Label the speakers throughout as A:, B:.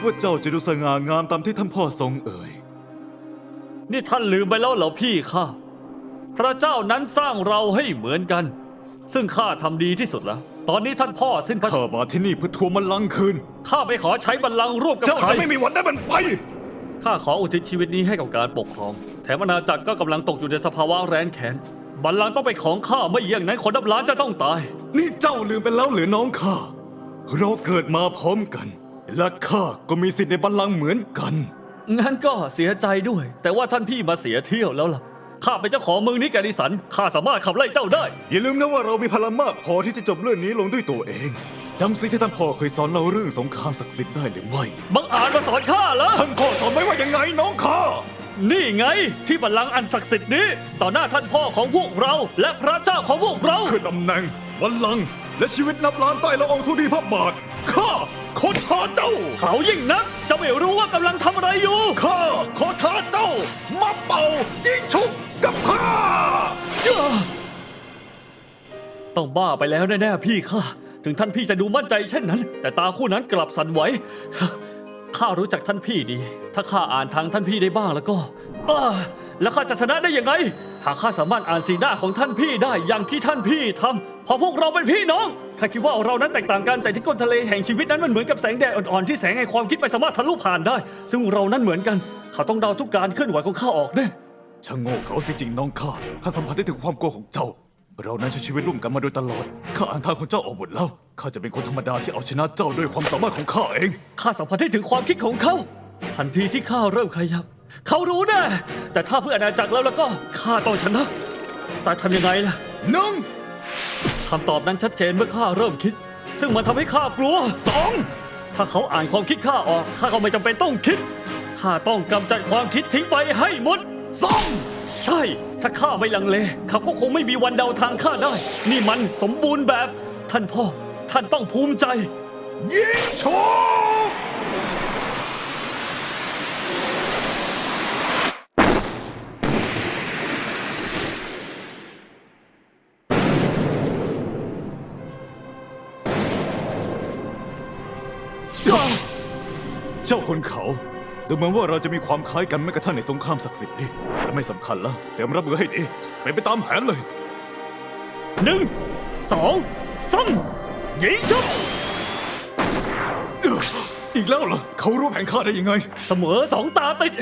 A: กว่าเจ้าจะดูสง่างามตามที่ท่านพ่อทรงเอ่ย
B: นี่ท่านลืมไปแล้วเหรอพี่ข้าพระเจ้านั้นสร้างเราให้เหมือนกัน ซึ่งข้าทำดีที่สุดแล้ว ตอนนี้ท่านพ่อสิ้นพระ
A: ข้ามาที่นี่เพื่อทวงบัลลังก์คืน
B: ข้าไปขอใช้บัลลังก์ร่วมกับ
A: เจ้า
B: ใคร
A: จะไม่มีวันได้มันไป
B: ข้าขออุทิศชีวิตนี้ให้กับการปกครอง แถมอาณาจักรก็กำลังตกอยู่ในสภาวะแร้นแค้น บัลลังก์ต้องเป็นของข้าไม่อย่างนั้นคนนับล้านจะต้องตาย
A: นี่เจ้าลืมไปแล้วหรือน้องข้า เราเกิดมาพร้อมกัน และข้าก็มีสิทธิ์ในบัลลังก์เหมือนกัน
B: งั้นก็เสียใจด้วย แต่ว่าท่านพี่มาเสียเที่ยวแล้วล่ะ ข้าเป็นเจ้าของเมืองนี้แกนิสัน ข้าสามารถขับไล่เจ้าได้
A: อย่าลืมนะว่าเรามีพลังมากพอที่จะจบเรื่องนี้ลงด้วยตัวเองจำสิ่งที่ท่านพ่อเคยสอนเราเรื่องสงครามศักดิ์สิทธิ์ได้หรือไม่
B: บังอาจมาสอนข้าเหรอ
A: ท่านพ่อสอนไว้ว่ายังไงน้องข้า
B: นี่ไงที่บัลลังก์อันศักดิ์สิทธิ์นี้ ต่อหน้าท่านพ่อของพวกเรา และพระเจ้าของพวกเรา
A: คือตำแหน่งบัลลังก์และชีวิตนับล้านใต้ละอองธุลีพระบาทข้า ขอท้าเจ้า
B: เขายิ่งนักจะไม่รู้ว่ากำลังทำอะไรอยู่
A: ข้าขอท้าเจ้า มาเป่ายิงชุบกับข้า
B: ต้องบ้าไปแล้วแน่ๆพี่ข้าถึงท่านพี่จะดูมั่นใจเช่นนั้น แต่ตาคู่นั้นกลับสั่นไหวข้ารู้จักท่านพี่ดี ถ้าข้าอ่านทางท่านพี่ได้บ้างแล้วก็อ้า แล้วข้าจะชนะได้ยังไง หากข้าสามารถอ่านสีหน้าของท่านพี่ได้อย่างที่ท่านพี่ทำเพราะพวกเราเป็นพี่น้องข้าคิดว่าเรานั้นแตกต่างกันแต่ที่ก้นทะเลแห่งชีวิตนั้นมันเหมือนกับแสงแดดอ่อนๆที่แสงแห่งความคิดไม่สามารถทะลุผ่านได้ ซึ่งเรานั้นเหมือนกันเขาต้องเดาทุกการเคลื่อนไหวของข้าออกแน่
A: ช่างโง่เขาสิจริงน้องข้าข้าสัมผัสได้ถึงความโกลัวของเจ้า เรานั้นใช้ชีวิตร่วมกันมาโดยตลอดข้าอ่านทางของเจ้าออกหมดแล้วข้าจะเป็นคนธรรมดาที่เอาชนะเจ้าด้วยความสามารถของข้าเอง
B: ข้าสัมผัสได้ถึงความคิดของเขา ทันทีที่ข้าเริ่มขยับ เขารู้แน่แต่ถ้าเพื่ออาณาจักรแล้วแล้วก็ข้าต้องชนะ แต่ทำยังไงล่ะ
A: หนึ่ง
B: คำตอบนั้นชัดเจนเมื่อข้าเริ่มคิด ซึ่งมันทำให้ข้ากลัว
A: สอง
B: ถ้าเขาอ่านความคิดข้าออกข้าก็ไม่จำเป็นต้องคิดข้าต้องกำจัดความคิดทิ้งไปให้หมด
A: สอง
B: ใช่ ถ้าข้าไม่ลังเลเขาก็คงไม่มีวันเดาทางข้าได้ นี่มันสมบูรณ์แบบ ท่านพ่อ ท่านต้องภูมิใจ
A: ยิงชุบ เจ้าคนเขาดูเหมือนว่าเราจะมีความคล้ายกันแม้กระทั่งในสงครามศักดิ์สิทธิ์นี่และไม่สำคัญแล้วเตรียมรับมือให้ดีเป็นไปตามแผนเลย
B: หนึ่งสองสามยิงชุบ
A: อีกแล้วเหรอเขารู้แผนข้าได้ยังไง
B: เสมอสองตาติด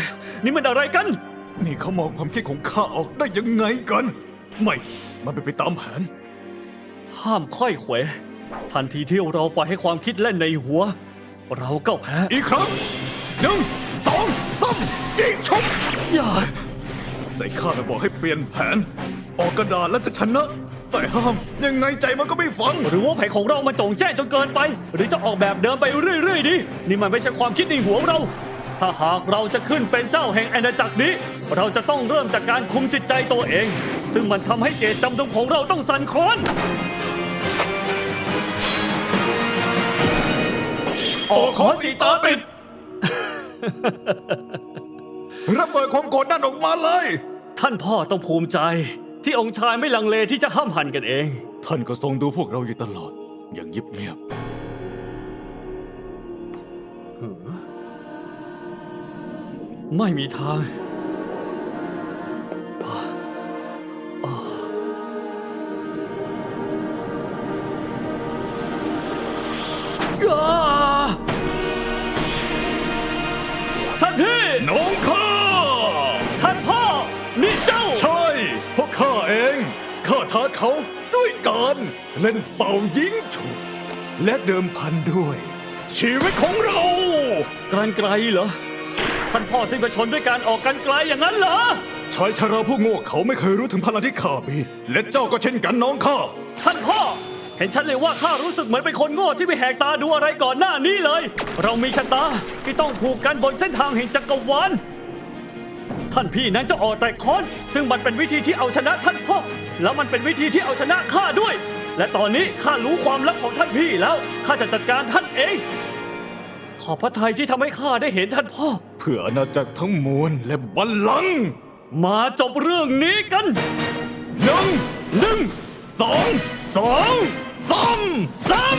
B: นี่มันอะไรกัน
A: นี่เขามองความคิดของข้าออกได้ยังไงกัน ไม่ มันเป็นไปตามแผน
B: ห้ามค่อยเขวทันทีที่เราปล่อยให้ความคิดเล่นในหัว เราก็แพ้
A: อีกครั้งหนึ่งสองสามยิงชุบ
B: อย่า
A: ใจข้าน่ะบอกให้เปลี่ยนแผน ออกกระดาษแล้วจะชนะ แต่ห้ามยังไงใจมันก็ไม่ฟัง
B: หรือว่าแผนของเรามันจงแจ้งจนเกินไป หรือจะออกแบบเดิมไปเรื่อยๆดินี่มันไม่ใช่ความคิดในหัวเรา ถ้าหากเราจะขึ้นเป็นเจ้าแห่งอาณาจักรนี้ เราจะต้องเริ่มจากการคุมจิตใจตัวเอง ซึ่งมันทำให้เจตจำนงของเราต้องสั่นคลอน
A: ออกขอสีตาติดระเบิดความโกรธนั่นออกมาเลย
B: ท่านพ่อต้องภูมิใจ ที่องค์ชายไม่ลังเลที่จะห้ามหันกันเอง
A: ท่านก็ทรงดูพวกเราอยู่ตลอด อย่างเงียบ
B: ไม่มีทางาเขา
A: ด้วยการเล่นเป่ายิงฉุบและเดิมพันด้วย ชีวิตของเรา
B: การไกลเหรอ ท่านพ่อสิ้นประชนด้วยการออกกันไกลอย่างนั้นเหรอ
A: ชายชราผู้โง่เขาไม่เคยรู้ถึงพลังที่ข้ามี และเจ้าก็เช่นกันน้องข้า
B: ท่านพ่อ เห็นชัดเลยว่าข้ารู้สึกเหมือนเป็นคนโง่ที่ไม่แหกตาดูอะไรก่อนหน้านี้เลย เรามีชะตาที่ต้องผูกกันบนเส้นทางแห่งจักรวาล ท่านพี่นั้นจะออกแต่ค้อน ซึ่งมันเป็นวิธีที่เอาชนะท่านพ่อ แล้วมันเป็นวิธีที่เอาชนะข้าด้วย และตอนนี้ข้ารู้ความลับของท่านพี่แล้วข้าจะจัดการท่านเอง ขอบพระทัยที่ทำให้ข้าได้เห็นท่านพ่อ
A: เพื่ออาณาจักรทั้งมวลและบัลลังก์
B: มาจบเรื่องนี้กัน
A: หนึ่ง
B: หนึ่ง
A: สอง
B: สอง
A: สาม
B: สาม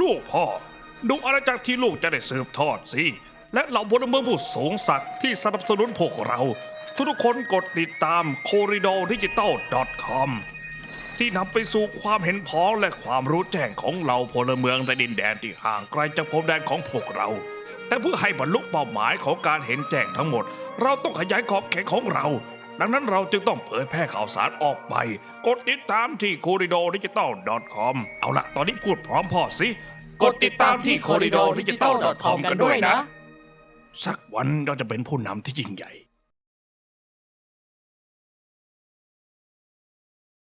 C: ลูกพ่อ ดูอาณาจักรที่ลูกจะได้สืบทอดสิ และเหล่าพลเมืองผู้สูงศักดิ์ที่สนับสนุนพวกเรา ทุกคนกดติดตาม c o r r i d o r d i g i t a l c o m ที่นำไปสู่ความเห็นพ้องและความรู้แจ้งของเหล่าพลเมืองในดินแดนที่ห่างไกลจากพรมแดนของพวกเรา แต่เพื่อให้บรรลุเป้าหมายของการเห็นแจ้งทั้งหมด เราต้องขยายขอบเขตของเรา ดังนั้นเราจึงต้องเผยแพร่ข่าวสารออกไป กดติดตามที่ c o r r i d o r d i g i t a l c o m เอาละตอนนี้พูดพร้อมพ่อสิ
D: กดติดตามที่ corridordigital.com กันด้วยนะ
C: สักวันเราจะเป็นผู้นำที่ยิ่งใหญ่